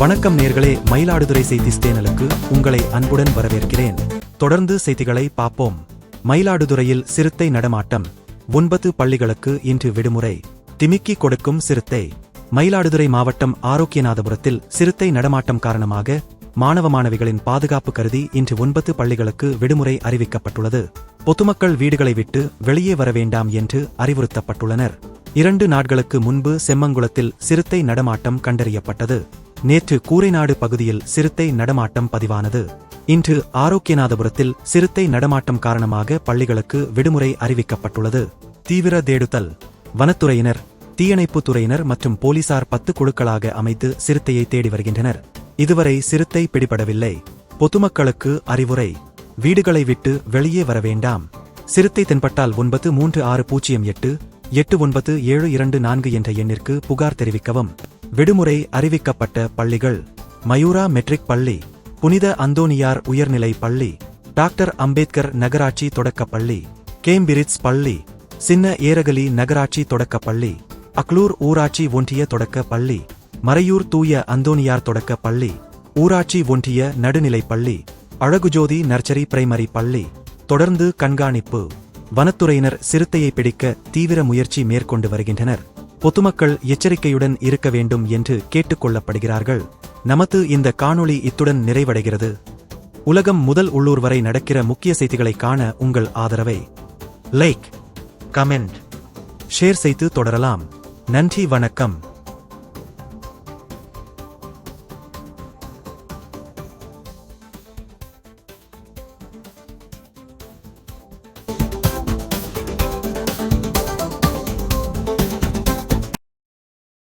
வணக்கம் நேர்களே மயிலாடுதுறை செய்தி ஸ்டேனலுக்கு உங்களை அன்புடன் வரவேற்கிறேன். தொடர்ந்து செய்திகளை பார்ப்போம். மயிலாடுதுறையில் சிறுத்தை நடமாட்டம். ஒன்பது பள்ளிகளுக்கு இன்று விடுமுறை. திமிக்கி கொடுக்கும் சிறுத்தை. மயிலாடுதுறை மாவட்டம் ஆரோக்கியநாதபுரத்தில் சிறுத்தை நடமாட்டம் காரணமாக மாணவ மாணவிகளின் பாதுகாப்பு கருதி இன்று ஒன்பது பள்ளிகளுக்கு விடுமுறை அறிவிக்கப்பட்டுள்ளது. பொதுமக்கள் வீடுகளை விட்டு வெளியே வர வேண்டாம் என்று அறிவுறுத்தப்பட்டுள்ளனர். இரண்டு நாட்களுக்கு முன்பு செம்மங்குளத்தில் சிறுத்தை நடமாட்டம் கண்டறியப்பட்டது. நேற்று கூரைநாடு பகுதியில் சிறுத்தை நடமாட்டம் பதிவானது. இன்று ஆரோக்கியநாதபுரத்தில் சிறுத்தை நடமாட்டம் காரணமாக பள்ளிகளுக்கு விடுமுறை அறிவிக்கப்பட்டுள்ளது. தீவிர தேடுதல். வனத்துறையினர் தீயணைப்புத் துறையினர் மற்றும் போலீசார் பத்து குழுக்களாக அமைத்து சிறுத்தையை தேடி வருகின்றனர். இதுவரை சிறுத்தை பிடிபடவில்லை. பொதுமக்களுக்கு அறிவுரை. வீடுகளை விட்டு வெளியே வர வேண்டாம். சிறுத்தை தென்பட்டால் ஒன்பது மூன்று ஆறு பூஜ்ஜியம் எட்டு எட்டு ஒன்பது ஏழு இரண்டு நான்கு என்ற எண்ணிற்கு புகார் தெரிவிக்கவும். விடுமுறை அறிவிக்கப்பட்ட பள்ளிகள். மயூரா மெட்ரிக் பள்ளி புனித அந்தோனியார் உயர்நிலை பள்ளி டாக்டர் அம்பேத்கர் நகராட்சி தொடக்கப் பள்ளி கேம்பிரிட்ஸ் பள்ளி சின்ன ஏரகலி நகராட்சி தொடக்கப் பள்ளி அக்லூர் ஊராட்சி ஒன்றிய தொடக்க பள்ளி மறையூர் தூய அந்தோனியார் தொடக்க பள்ளி ஊராட்சி ஒன்றிய நடுநிலைப் பள்ளி அழகுஜோதி நர்சரி பிரைமரி பள்ளி தொடர்ந்து கண்காணிப்பு. வனத்துறையினர் சிறுத்தையை பிடிக்க தீவிர முயற்சி மேற்கொண்டு வருகின்றனர். பொதுமக்கள் எச்சரிக்கையுடன் இருக்க வேண்டும் என்று கேட்டுக்கொள்ளப்படுகிறார்கள். நமது இந்த காணொளி இத்துடன் நிறைவடைகிறது. உலகம் முதல் உள்ளூர் வரை நடக்கிற முக்கிய செய்திகளை காண உங்கள் ஆதரவை. லைக் கமெண்ட் ஷேர் செய்து தொடரலாம். நன்றி வணக்கம்.